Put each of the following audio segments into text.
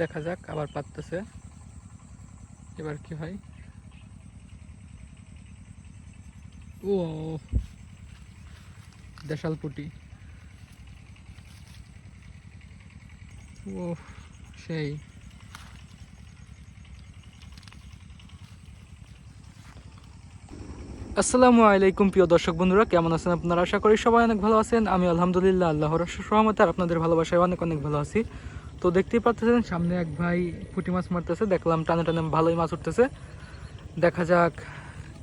দেখা যাক, আবার পাততেছে। এবার কি হয়? ও, দেশাল পুটি। ও সেই। আসসালামু আলাইকুম, প্রিয় দর্শক বন্ধুরা, কেমন আছেন আপনারা? আশা করি সবাই অনেক ভালো আছেন। আমি আলহামদুলিল্লাহ, আল্লাহর সহমতে আর আপনাদের ভালোবাসায় অনেক অনেক ভালো আছি। তো দেখতেই পাচ্ছেন সামনে এক ভাই পুঁটি মাছ মারতেছে দেখলাম টানে টানে ভালোই মাছ উঠতেছে। দেখা যাক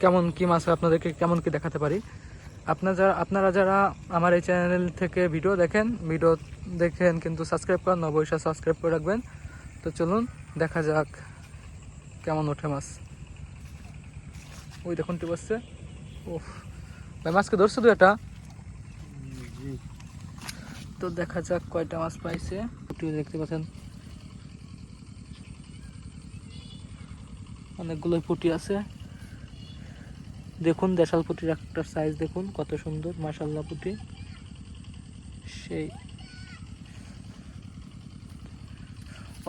কেমন কি মাছ হয় আপনাদেরকে কেমন কি দেখাতে পারি। আপনারা যারা আপনারা যারা আমার এই চ্যানেল থেকে ভিডিও দেখেন ভিডিও দেখেন কিন্তু সাবস্ক্রাইব করেন অবশ্যই সাবস্ক্রাইব করে রাখবেন। তো চলুন দেখা যাক কেমন ওঠে মাছ। ওই দেখুন টিপ আসছে। ও ভাই মাছকে ধরছো তো এটা তো দেখা যাক কয়টা মাছ পাইছে। পুটিও দেখতে পাচ্ছেন। অনেকগুলোই পুটি আছে। দেখুন, দেশাল পুটির একটা সাইজ দেখুন, কত সুন্দর মাশাল্লাহ পুটি। সেই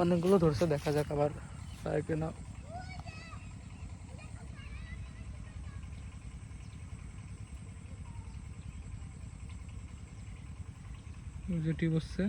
অনেকগুলো ধরছে, দেখা যাক আবার পায় কিনা। যেটি বসছে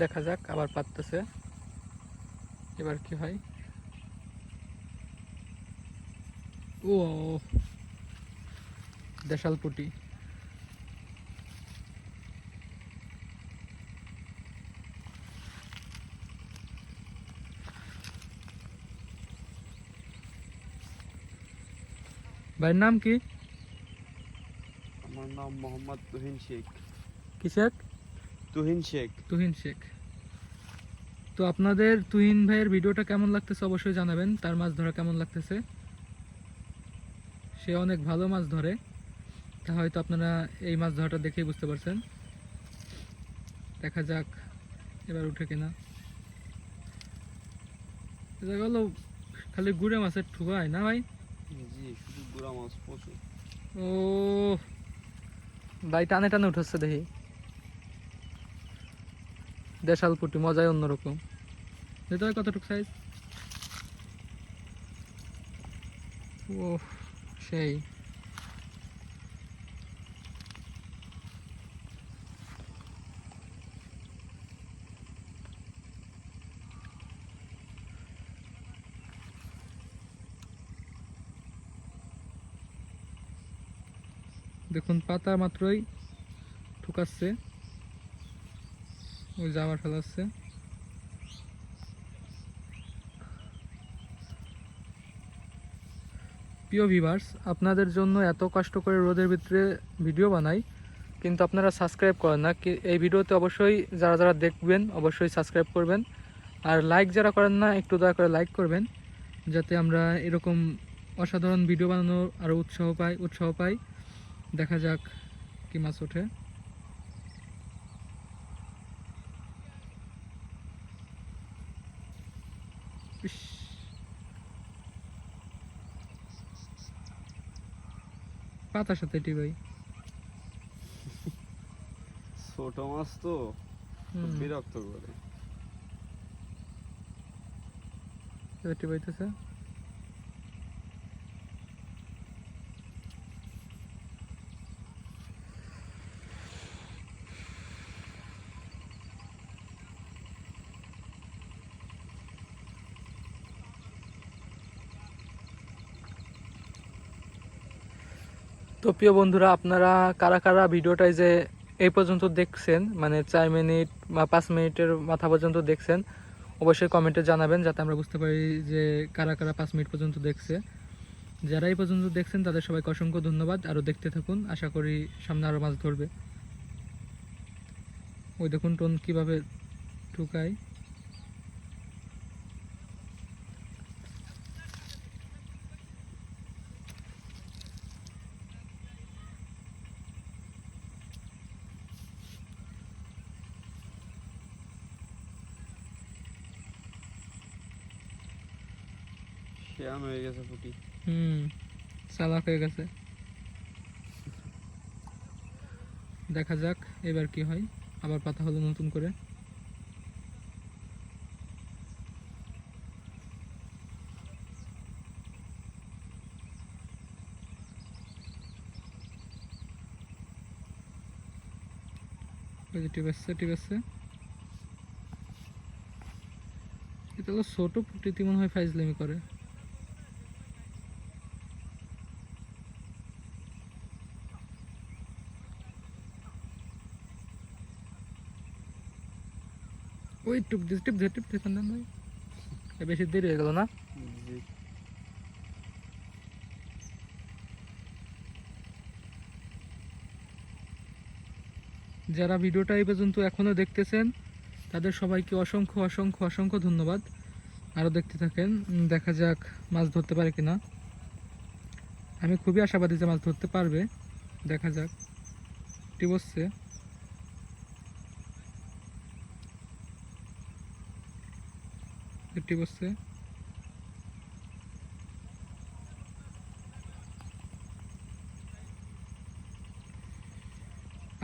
দেখা যাক আবার পাততেছে। এবার কি হয়? ও দেশাল পুটি। ভাইয়ের নাম কি? আমার নাম মোহাম্মদ তুহিন শেখ। কি শেখ? তুহিন শেখ। তুহিন শেখ। তো আপনাদের তুহিন ভাইয়ের ভিডিওটা কেমন লাগতেছে অবশ্যই জানাবেন। তার মাছ ধরা কেমন লাগতেছে? সে অনেক ভালো মাছ ধরে। তা হয়তো আপনারা এই মাছ ধরাটা দেখেই বুঝতে পারছেন। দেখা যাক এবার উঠে কিনা। দেখা গেল খালি গুড়ে মাছের ঠুকায় না ভাই? জি শুধু গুড়া মাছ প্রচুর। ও ভাই টানে টানে উঠাচ্ছে দেখি। দেশাল পুটি মজাই অন্যরকম। যেতে হয় কতটুকু সাইজ ও সেই। দেখুন পাতা মাত্রই ঠুকাচ্ছে। ওই জামার ফেলাচ্ছে প্রিয় ভিভার্স আপনাদের জন্য এত কষ্ট করে রোদের ভিতরে ভিডিও বানাই, কিন্তু আপনারা সাবস্ক্রাইব করেন না। এই ভিডিওতে অবশ্যই যারা যারা দেখবেন, অবশ্যই সাবস্ক্রাইব করবেন। আর লাইক যারা করেন না, একটু দয়া করে লাইক করবেন, যাতে আমরা এরকম অসাধারণ ভিডিও বানানোর আরও উৎসাহ পাই উৎসাহ পাই। দেখা যাক কি মাছ ওঠে। পাতার সাথে এটি ভাই। ছোট মাছ তো বিরক্ত করে। এটি পাইতেছে তো প্রিয় বন্ধুরা, আপনারা কারা কারা ভিডিওটাই যে এই পর্যন্ত দেখছেন মানে চার মিনিট বা পাঁচ মিনিটের মাথা পর্যন্ত দেখছেন, অবশ্যই কমেন্টে জানাবেন যাতে আমরা বুঝতে পারি যে কারা কারা পাঁচ মিনিট পর্যন্ত দেখছে। যারা এই পর্যন্ত দেখছেন, তাদের সবাইকে অসংখ্য ধন্যবাদ। আরও দেখতে থাকুন, আশা করি সামনে আরও মাছ ধরবে। ওই দেখুন টোন কীভাবে ঢুকায়। কেমন হয়ে গেছে ফুটি। হুম, চালাক হয়ে গেছে। দেখা যাক, এবার কি হয়। আবার পাতা হলো নতুন করে। টিপ আসছে টিপ আসছে। এটা হলো ছোট পুটিতে মনে হয় ফাইজলামি করে। ওই টুপ দিস টিপ দে টিপ কান্দান ভাই এ বেশি দেরি হয়ে গেল না? যারা ভিডিওটা এই পর্যন্ত এখনও দেখতেছেন তাদের সবাইকে অসংখ্য অসংখ্য অসংখ্য ধন্যবাদ। আরও দেখতে থাকেন দেখা যাক মাছ ধরতে পারে কিনা। আমি খুবই আশাবাদী যে মাছ ধরতে পারবে। দেখা যাক। টি বসছে? টি বসছে।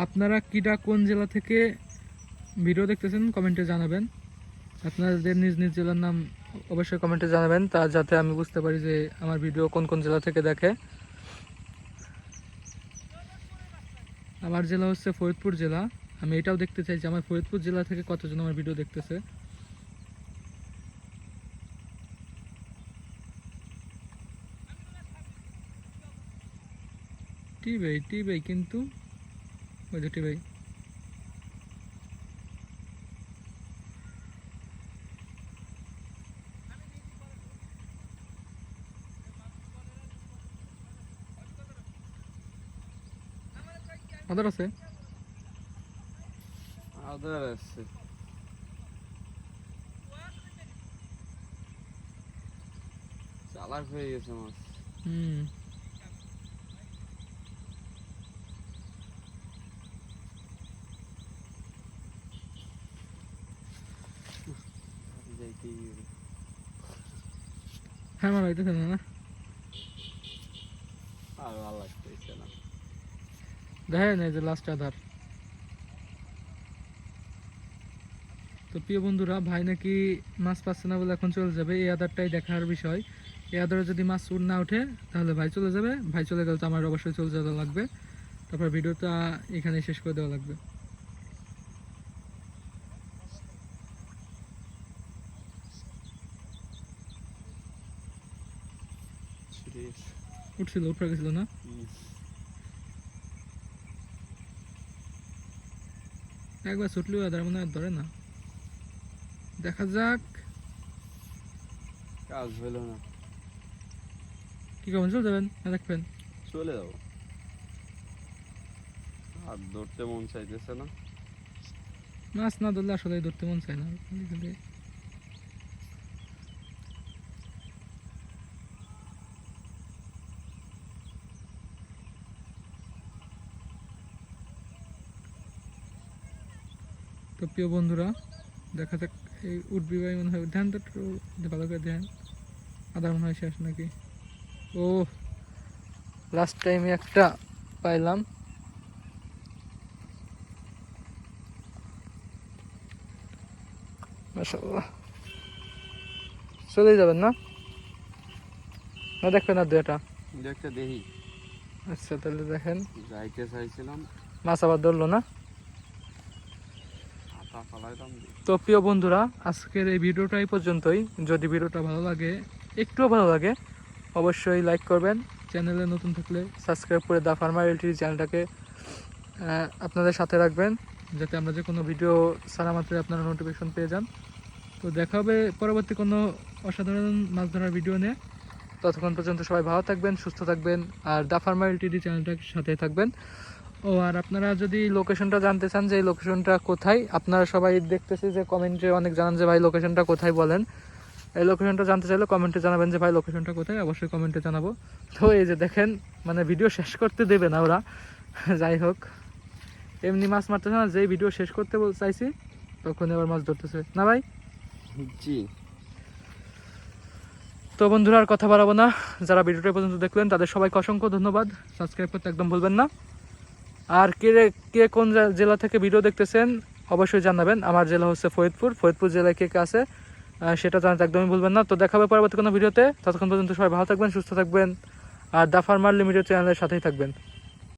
আপনারা কিডা কোন জেলা থেকে ভিডিও দেখতেছেন, কমেন্টে জানাবেন। আপনাদের নিজ নিজ জেলার নাম অবশ্যই কমেন্টে জানাবেন, তা যাতে আমি বুঝতে পারি যে আমার ভিডিও কোন কোন জেলা থেকে দেখে। আমার জেলা হচ্ছে ফরিদপুর জেলা। আমি এটাও দেখতে চাই যে আমার ফরিদপুর জেলা থেকে কতজন আমার ভিডিও দেখতেছে। টি ভাই টি ভাই কিন্তু। যে টি ভাই। আদার আছে? আদার আছে। চালাক হয়ে গেছে মাছ। হুম। হ্যাঁ আমার হইতেছে না আর ভালো লাগতেছে না। দেখেন এই যে লাস্ট আধার। তো প্রিয় বন্ধুরা ভাই নাকি মাছ পাচ্ছে না বলে এখন চলে যাবে। এই আধারটাই দেখার বিষয়। এই আধারে যদি মাছ উঠ না ওঠে তাহলে ভাই চলে যাবে। ভাই চলে গেলে তো আমার অবশ্যই চলে যাওয়া লাগবে। তারপর ভিডিওটা এখানে শেষ করে দেওয়া লাগবে ছুটে গেছে। উঠছিল উঠে গেছিল না? একবার ছুটলেও আধার মনে ধরে না। দেখা যাক। কাজ হলো না। কি করবেন? চলে যাবেন না দেখবেন? চলে যাব। আর ধরতে মন চাইতেছে না। মাছ না ধরলে আসলে ধরতে মন চায় না। তো প্রিয় বন্ধুরা দেখা যাক এই উঠবি ভাই মনে হয় ধ্যান তো একটু ভালো করে ধ্যান। আধা মনে হয় শেষ নাকি? ও লাস্ট টাইমে একটা পাইলাম। চলে যাবেন না? না দেখবেন আর দুটা একটা দেখি। আচ্ছা তাহলে দেখেন। যাইতে চাইছিলাম। মাছ আবার ধরলো না? তো প্রিয় বন্ধুরা, আজকের এই ভিডিওটা এই পর্যন্তই। যদি ভিডিওটা ভালো লাগে, একটুও ভালো লাগে, অবশ্যই লাইক করবেন। চ্যানেলে নতুন থাকলে সাবস্ক্রাইব করে দা ফার্মার এলটিভি চ্যানেলটাকে আপনাদের সাথে রাখবেন, যাতে আমরা যে কোনো ভিডিও সারা মাত্রে আপনারা নোটিফিকেশন পেয়ে যান। তো দেখা হবে পরবর্তী কোনো অসাধারণ মাছ ধরার ভিডিও নিয়ে। ততক্ষণ পর্যন্ত সবাই ভালো থাকবেন, সুস্থ থাকবেন, আর দা ফার্মার এলটিডি চ্যানেলটার সাথে থাকবেন। ও আর আপনারা যদি লোকেশনটা জানতে চান যে এই লোকেশনটা কোথায় আপনারা সবাই দেখতেছি যে কমেন্টে অনেক জানান যে ভাই লোকেশনটা কোথায় বলেন। এই লোকেশনটা জানতে চাইলে কমেন্টে জানাবেন যে ভাই লোকেশনটা কোথায় অবশ্যই কমেন্টে জানাব। তো এই যে দেখেন মানে ভিডিও শেষ করতে দেবে না ওরা। যাই হোক এমনি মাছ মারতেছে না যেই ভিডিও শেষ করতে চাইছি তখন এবার মাছ ধরতেছে। না ভাই? জি। তো তো বন্ধুরা আর কথা বাড়াবো না। যারা ভিডিওটা পর্যন্ত দেখলেন তাদের সবাইকে অসংখ্য ধন্যবাদ। সাবস্ক্রাইব করতে একদম ভুলবেন না। আর কে কে কোন জেলা থেকে ভিডিও দেখতেছেন, অবশ্যই জানাবেন। আমার জেলা হচ্ছে ফরিদপুর। ফরিদপুর জেলায় কে কে আছে সেটা জানাতে একদমই ভুলবেন না। তো দেখাবে পরবর্তী কোনো ভিডিওতে ততক্ষণ পর্যন্ত সবাই ভালো থাকবেন, সুস্থ থাকবেন। আর দা ফার্মার লিমিটেড চ্যানেলের সাথেই থাকবেন।